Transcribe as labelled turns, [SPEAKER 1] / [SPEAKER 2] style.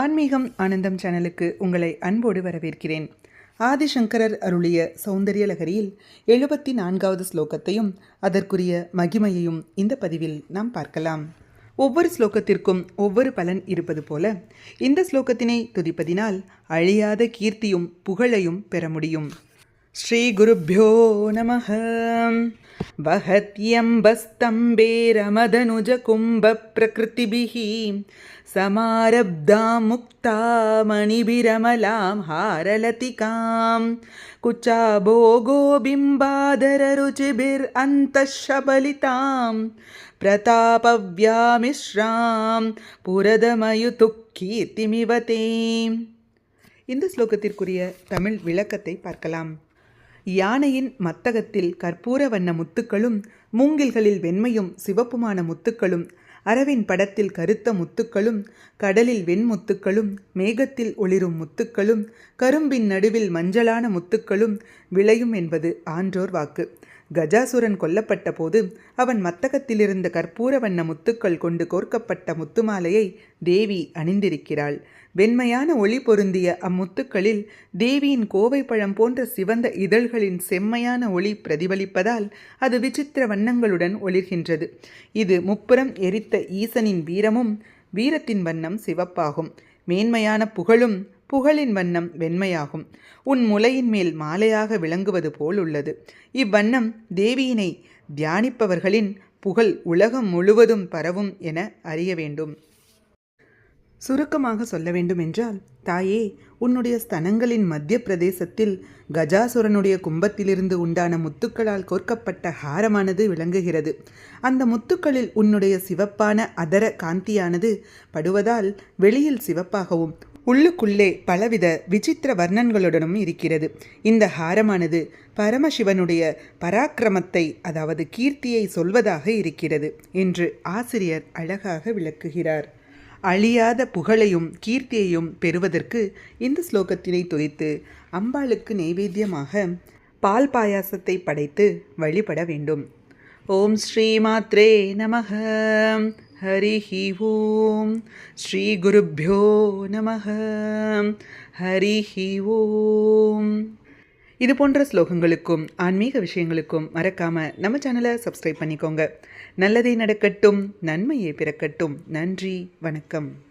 [SPEAKER 1] ஆன்மீகம் ஆனந்தம் சேனலுக்கு உங்களை அன்போடு வரவேற்கிறேன். ஆதிசங்கரர் அருளிய சௌந்தரிய லகரியில் எழுபத்தி நான்காவது ஸ்லோகத்தையும் அதற்குரிய மகிமையையும் இந்த பதிவில் நாம் பார்க்கலாம். ஒவ்வொரு ஸ்லோகத்திற்கும் ஒவ்வொரு பலன் இருப்பது போல இந்த ஸ்லோகத்தினை துதிப்பதினால் அழியாத கீர்த்தியும் புகழையும் பெற முடியும். ஸ்ரீ குருப்பியோ நமகம் नमः वहत्यम्बस्तम्बेरमदनुजकुम्भप्रकृतिभिः समारब्धां मुक्तामणिभिरमलां हारलतिकां कुचाभोगोबिम्बादररुचिभिरन्तःशबलितां प्रतापव्यामिश्रां புரதமயுதுக் கீர்த்திமிவதே இந்த ஸ்லோகத்திற்குரிய தமிழ் விளக்கத்தை பார்க்கலாம் யானையின் மத்தகத்தில் கற்பூர வண்ண முத்துக்களும் மூங்கில்களில் வெண்மையும் சிவப்புமான முத்துக்களும் அரவின் படத்தில் கருத்த முத்துக்களும் கடலில் வெண்முத்துக்களும் மேகத்தில் ஒளிரும் முத்துக்களும் கரும்பின் நடுவில் மஞ்சளான முத்துக்களும் விளையும் என்பது ஆன்றோர் வாக்கு. கஜாசுரன் கொல்லப்பட்ட போது அவன் மத்தகத்திலிருந்த கற்பூர வண்ண முத்துக்கள் கொண்டு கோர்க்கப்பட்ட முத்துமாலையை தேவி அணிந்திருக்கிறாள். வெண்மையான ஒளி பொருந்திய அம்முத்துக்களில் தேவியின் கோவை பழம் போன்ற சிவந்த இதழ்களின் செம்மையான ஒளி பிரதிபலிப்பதால் அது விசித்திர வண்ணங்களுடன் ஒளிர்கின்றது. இது முப்புறம் எரித்த ஈசனின் வீரமும் வீரத்தின் வண்ணம் சிவப்பாகும். மேன்மையான புகழும் புகழின் வண்ணம் வெண்மையாகும். உன் முலையின் மேல் மாலையாக விளங்குவது போல் உள்ளது. இவ்வண்ணம் தேவியினை தியானிப்பவர்களின் புகழ் உலகம் முழுவதும் பரவும் என அறிய வேண்டும். சுருக்கமாக சொல்ல வேண்டுமென்றால் தாயே உன்னுடைய ஸ்தனங்களின் மத்திய பிரதேசத்தில் கஜாசுரனுடைய கும்பத்திலிருந்து உண்டான முத்துக்களால் கோர்க்கப்பட்ட ஹாரமானது விளங்குகிறது. அந்த முத்துக்களில் உன்னுடைய சிவப்பான அதர காந்தியானது படுவதால் வெளியில் சிவப்பாகவும் உள்ளுக்குள்ளே பலவித விசித்திர வர்ணன்களுடனும் இருக்கிறது. இந்த ஹாரமானது பரமசிவனுடைய பராக்கிரமத்தை அதாவது கீர்த்தியை சொல்வதாக இருக்கிறது என்று ஆசிரியர் அழகாக விளக்குகிறார். அழியாத புகழையும் கீர்த்தியையும் பெறுவதற்கு இந்த ஸ்லோகத்தினை துதித்து அம்பாளுக்கு நைவேத்தியமாக பால் பாயாசத்தை படைத்து வழிபட வேண்டும். ஓம் ஸ்ரீ மாத்ரே நமக. हरिः ஓம் ஸ்ரீ குருப்பியோ நமக ஹரிஹி ஓம் இது போன்ற ஸ்லோகங்களுக்கும் ஆன்மீக விஷயங்களுக்கும் மறக்காம நம்ம சேனலை சப்ஸ்கிரைப் பண்ணிக்கோங்க. நல்லதே நடக்கட்டும் நன்மையே பிறக்கட்டும். நன்றி வணக்கம்.